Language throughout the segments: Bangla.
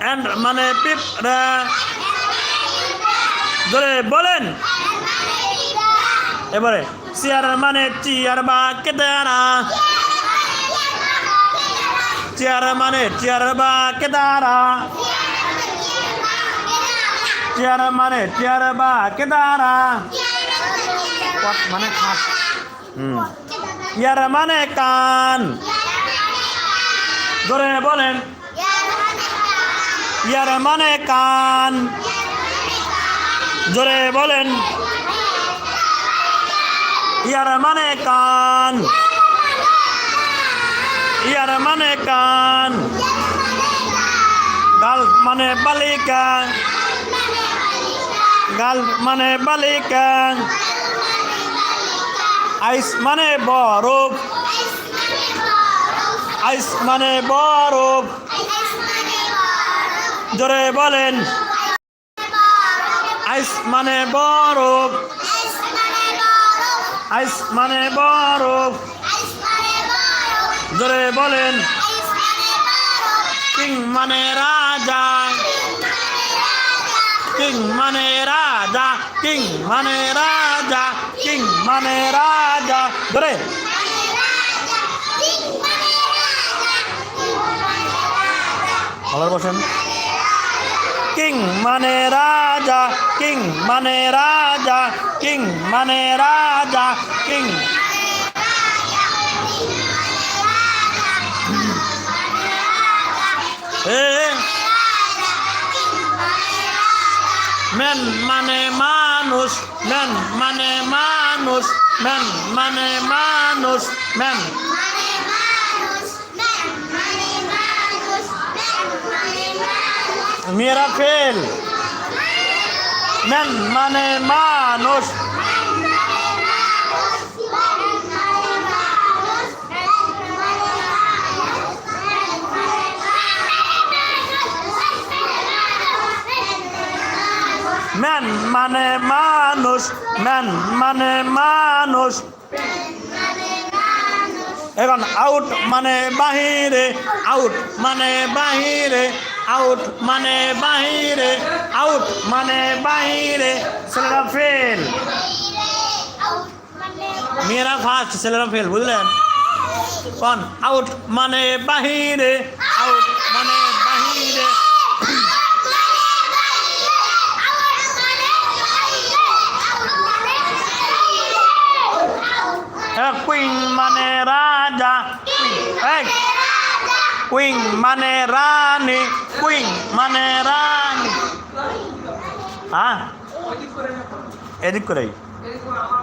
অ্যান্ড মানে পিঁপড়া ধরে বলেন। এবারে চেয়ার মানে চেয়ার বা কেদারা চেয়ার মানে চেয়ার বা কেদারা চেয়ার মানে চেয়ার বা কেদারা মানে খাট হুম। ইয়ার মানে কান। ধরে বলেন ইয়ার মানে কান। জোরে বলেন। ইয়ার মানে কান। ইয়ার মানে কান। গাল মানে বালিকা। গাল মানে বালিকা। আইস মানে বরফ। আইস মানে বরফ। জোরে বলেন। আইস মানে বরফ। আইস মানে বরফ। জোরে বলেন। কিং মানে রাজা। কিং মানে রাজা। কিং মানে রাজা। কিং মানে রাজা। ধরে ভালো বসেন। কিং মানে রাজা কিং মানে রাজা কিং মানে রাজা কিং এ মেন মানে মানুষ মেন মানে মানুষ মেন মানে মানুষ মেন মেরা ফেল। মেন মানে মানুষ। ম্যান মানে মানুষ। ম্যান মানে মানুষ। এখন আউট মানে বাহিরে। আউট মানে বাহিরে। আউট মানে বাহিরে। আউট মানে বাহিরে। ছেলেরা ফেল মেয়েরা ফার্স্ট ছেলেরা ফেল বুঝলেন? কন আউট মানে বাহিরে। আউট মানে বাহিরে। কুইং মানে রাজা। কুইং মানে রানী, কুইং মানে রানী। হ্যাঁ? এদিক করে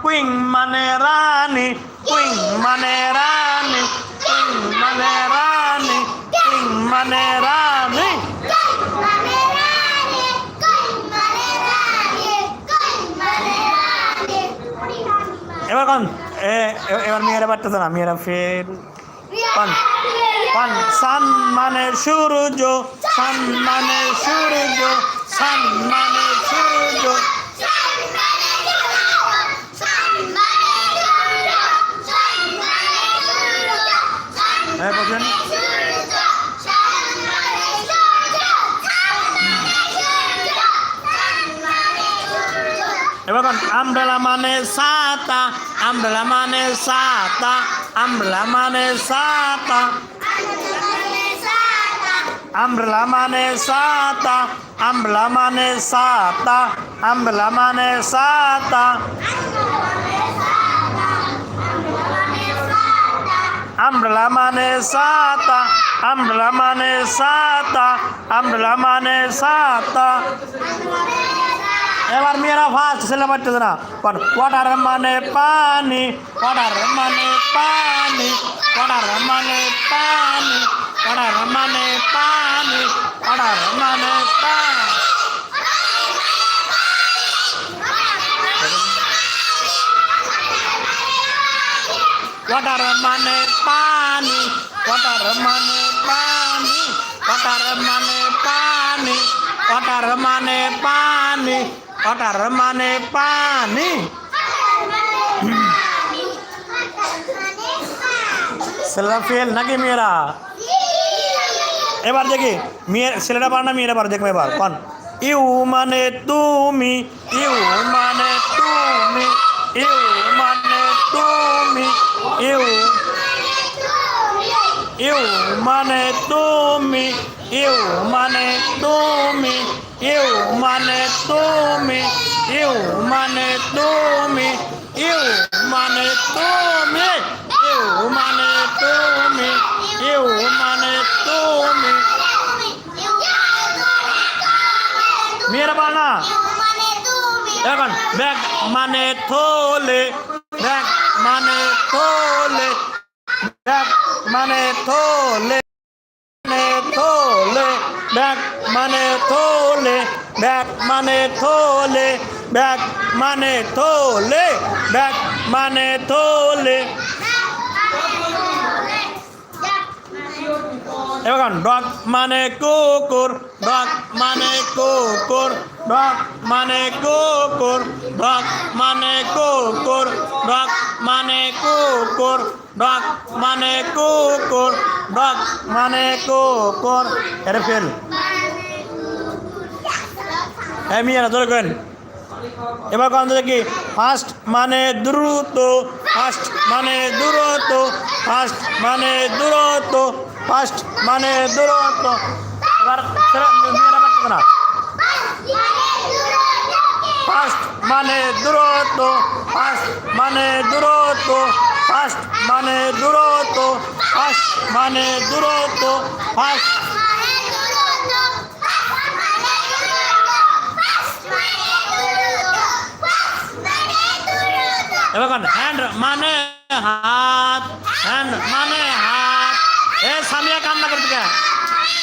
কুইং মানে রানী, কুইং মানে রানী, কুইং মানে রানী, কুইং মানে রানী। এবার কন এবার মেয়েরা পারতেছে না, মেয়েরা ফের কন। সান মানে সূর্য সান মানে সূর্য। সান মানে সূর্য হ্যাঁ বলছেন মানে সাতা আমব্রেলা মানে সাতা আমব্রেলা মানে সাতা। আমব্রেলা মানে সাতা আমব্রেলা মানে সাতা আমব্রেলা মানে সাতা আমব্রেলা মানে সাতা আমব্রেলা মানে সাতা আমব্রেলা মানে সাতা এবার মেয়েরা ফার্স্ট ছেলে পারতেছে না ওয়াটার মানে পানি ওয়াটার মানে পানি ওয়াটার মানে পানি। पड़ा रमन पान पड़ा रमन पान। पड़ा रमन पान पड़ा रमन पान पड़ा रमन पान पड़ा रमन पान पड़ा रमन पान। सेल्फी लगी मेरा। এবার দেখি মেয়ে ছেলেটা পার না মেয়েরা পার দেখবে এবার কন ইউ মানে তুমি ইউ মানে তুমি ইউ মানে তুমি ইউ ইউ মানে তুমি ইউ মানে তুমি ইউ মানে তুমি ইউ মানে তুমি ইউ মানে তুমি ইউ মানে তুমি ইউ মেয়েরা না এখন ব্যাগ মানে থলে ব্যাগ মানে থলে ব্যাগ মানে থলে মানে থলে ব্যাগ মানে থলে ব্যাগ মানে থলে ব্যাগ মানে থলে ব্যাগ মানে থলে। এখন ডগ মানে কুকুর ডগ মানে কুকুর ডগ মানে কুকুর ডগ মানে কুকুর ডগ মানে কুকুর ডগ মানে কুকুর ডগ মানে কুকুর। এটা ফেল। হ্যাঁ মিয়া, ধরে করেন। এবার কোন কি? ফার্স্ট মানে দ্রুত, ফার্স্ট মানে দূরত্ব ফার্স্ট মানে দূরত্ব ফার্স্ট মানে দূরত্ব এবার মেয়েরা পারতেছে না। ফার্স্ট মানে দূরত্ব ফার্স্ট মানে দূরত্ব ফার্স্ট মানে দূরত্ব ফার্স্ট মানে দূরত্ব ফার্স্ট এবার হ্যান্ড মানে হাত হ্যান্ড মানে হাত। এ সামিয়া কান্না করতে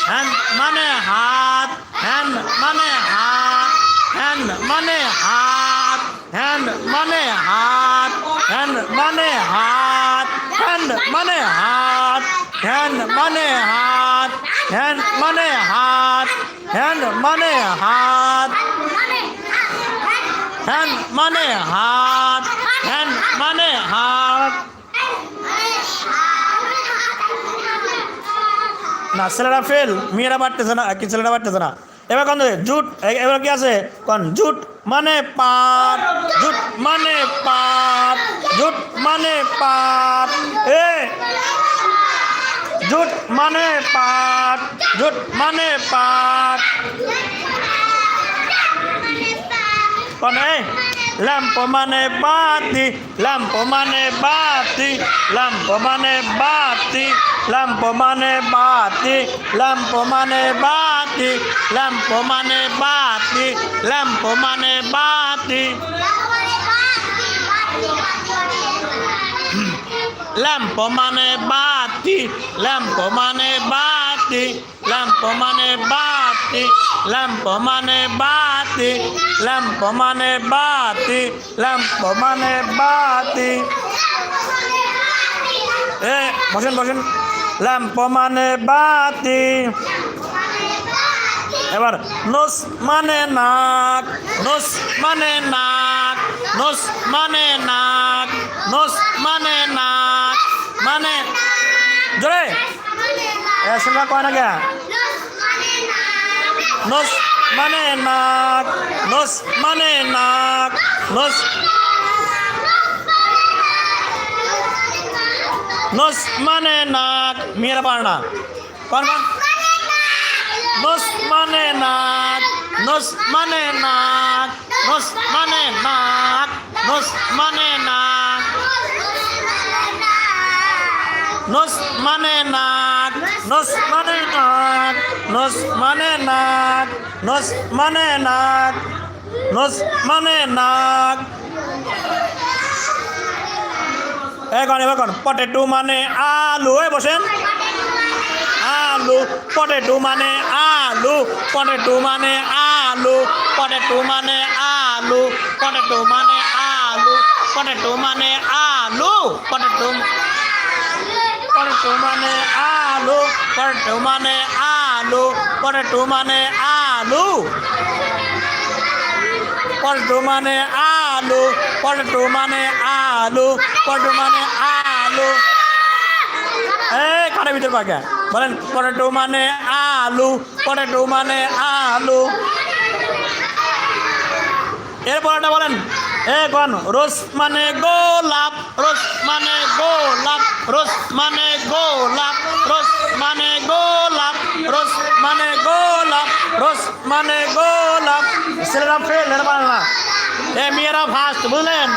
কে হ্যান্ড মানে হাত হ্যান্ড মানে হাত হ্যান্ড মানে হাত হ্যান্ড মানে হাত হ্যান্ড মানে হাত হ্যান্ড মানে হাত হ্যান্ড মানে হাত হ্যান্ড মানে হাত হ্যান্ড মানে হাত হ্যান্ড মানে হাত হ্যান্ড মানে হাত না, ছেলেরা ফেল মেয়েরা বাড়তেছে না কি ছেলেরা বাড়তেছে না। এবার কন জুট এবার কি আছে? কন জুট মানে পাট জুট মানে পাট জুট মানে পাট এ জুট মানে পাট জুট মানে পাট কোন, এই, ল্যাম্প মানে বাতি, ল্যাম্প মানে বাতি, ল্যাম্প মানে বাতি। ল্যাম্প মানে বাতি ল্যাম্প মানে বাতি ল্যাম্প মানে বাতি ল্যাম্প মানে বাতি। ল্যাম্প মানে বাতি ল্যাম্প মানে বাতি ল্যাম্প মানে বাতি ল্যাম্প মানে বাতি ল্যাম্প মানে বাতি ল্যাম্প মানে বাতি। এ, বসেন বসেন। ল্যাম্প মানে বাতি। এবার নোস মানে নাক, নোস মানে নাক, নোস মানে নাক, নোস মানে নাক মানে জোরে। এ সেটা কয় না কে? নোস মানে নাক, নোস মানে নাক, নোস নোস মানে নাক মেয়েরা পারে না কন কন নোস মানে নাক নোস মানে নাক নোস মানে নাক নোস মানে নাক নোস মানে নাক নোস মানে নাক নোস মানে নাক নোস মানে নাক নোস মানে নাক এখন পটেটো মানে আলু এ বসেন আলু পটেটো মানে আলু পটেটো মানে আলু পটেটো মানে আলু পটেটো মানে আলু পটেটো মানে আলু পটেটো পটেটো মানে আলু পটেটো মানে আলু পটেটো মানে আলু পটেটো মানে আলু পটেটো মানে আলু পটেটো মানে আলু। এই, কানের ভিতর পাকা। বলেন পটেটো মানে আলু পটেটো মানে আলু। এরপরটা বলেন। এ, কোন? রোজ মানে গোলাপ, রোজ মানে গোলাপ, রোজ মানে গোলাপ, রোজ মানে গোলাপ, রোজ মানে গোলাপ, রোজ মানে গোলাপ। ছেলেরা ফেল, এরা পারে না। এ মেয়েরা ফার্স্ট, বুঝলেন?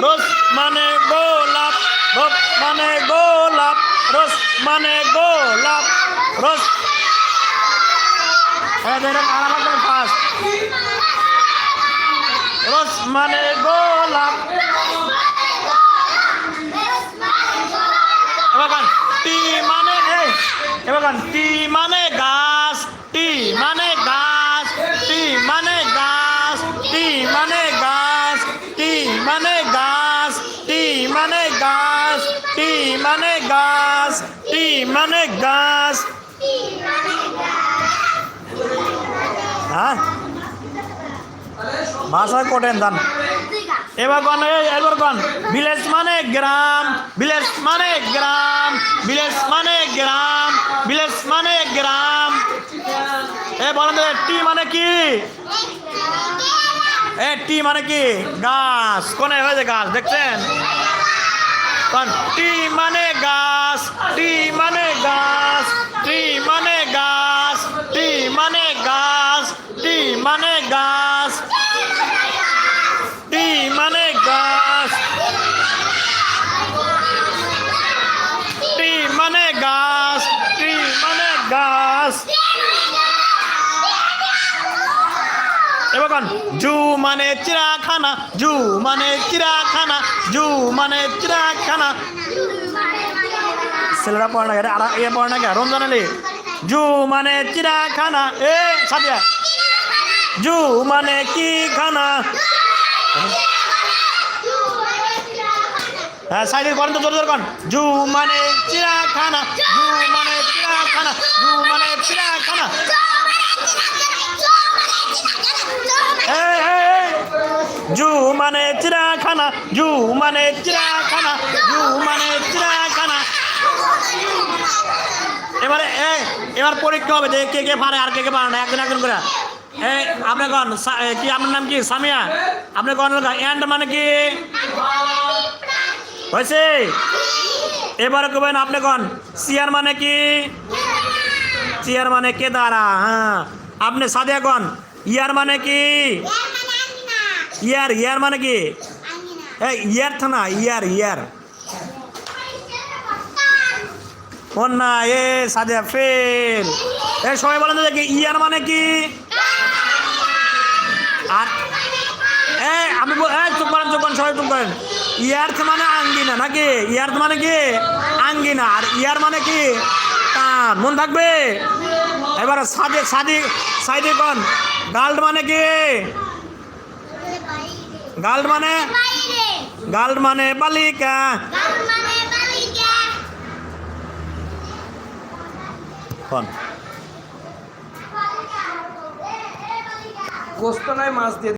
রোজ মানে গোলাপ, রোজ মানে গোলাপ, রোজ মানে গোলাপ, রোজ। ফার্স্ট। মানে গোলাপ। এবার টি মানে এবার টি মানে গাছ, টি মানে গাছ, টি মানে গাছ, টি মানে মানে গাছ টি মানে গাছ। হ্যাঁ? ভাষা কোটেন দান এবার কন এবার কন। ভিলেজ মানে গ্রাম, ভিলেজ মানে গ্রাম, ভিলেজ মানে গ্রাম, ভিলেজ মানে গ্রাম। এ, বলেন তো টি মানে কি? এ, টি মানে কি? গাছ। কোনে হয়েছে গাছ? দেখছেন? কন টি মানে গাছ, টি মানে গাছ, টি মানে গাছ, টি মানে গাছ, টি মানে গাছ, টি মানে গাছ, টি মানে গাছ, টি মানে গাছ। এবার জু মানে চিড়াখানা, জু মানে চিড়াখানা জু মানে চিড়াখানা ছেলেরা পড়ে না এটা আর এ পড়ে না কে রমজান আলী। জু মানে চিড়াখানা এ সাদিয়া। জু মানে কি খানা? হ্যাঁ সাইডে করেন তো জোর জোর করেন জু মানে চিড়াখানা জু মানে চিড়াখানা জু মানে চিড়াখানা জু মানে চিড়াখানা জু মানে চিড়াখানা জু মানে চিড়াখানা। এবারে এবার পরীক্ষা হবে যে কে কে পারে আর কে কে পারে না, একজন একজন করে। আপনি কন? কি আপনার নাম কি? সামিয়া? আপনি কন এন্ড মানে কি? হয়েছে? এবারে কবেন আপনি কন? চেয়ার মানে কি? চেয়ার মানে কে দাঁড়া হ্যাঁ। আপনি সাদিয়া কন? ইয়ার মানে কি? ইয়ার ইয়ার মানে কি? এই ইয়ার না ইয়ার ইয়ার। কোন না এ সাদিয়া ফেল। এ সবাই বলেন দেখি ইয়ার মানে কি? আর এ আমি চুপ করেন চুপ করেন সবাই চুপ করেন। ইয়ার্থ মানে আঙ্গিনা নাকি? ইয়ার্থ মানে কি? আঙ্গিনা আর ইয়ার মানে কি? কান মন থাকবে? এবার সাদে সাদি সাইদে কন। গাল্ড মানে কি? গাল্ড মানে? গাল্ড মানে বালিকা। কষ্ট গোস্ত নয় মাছ দিয়ে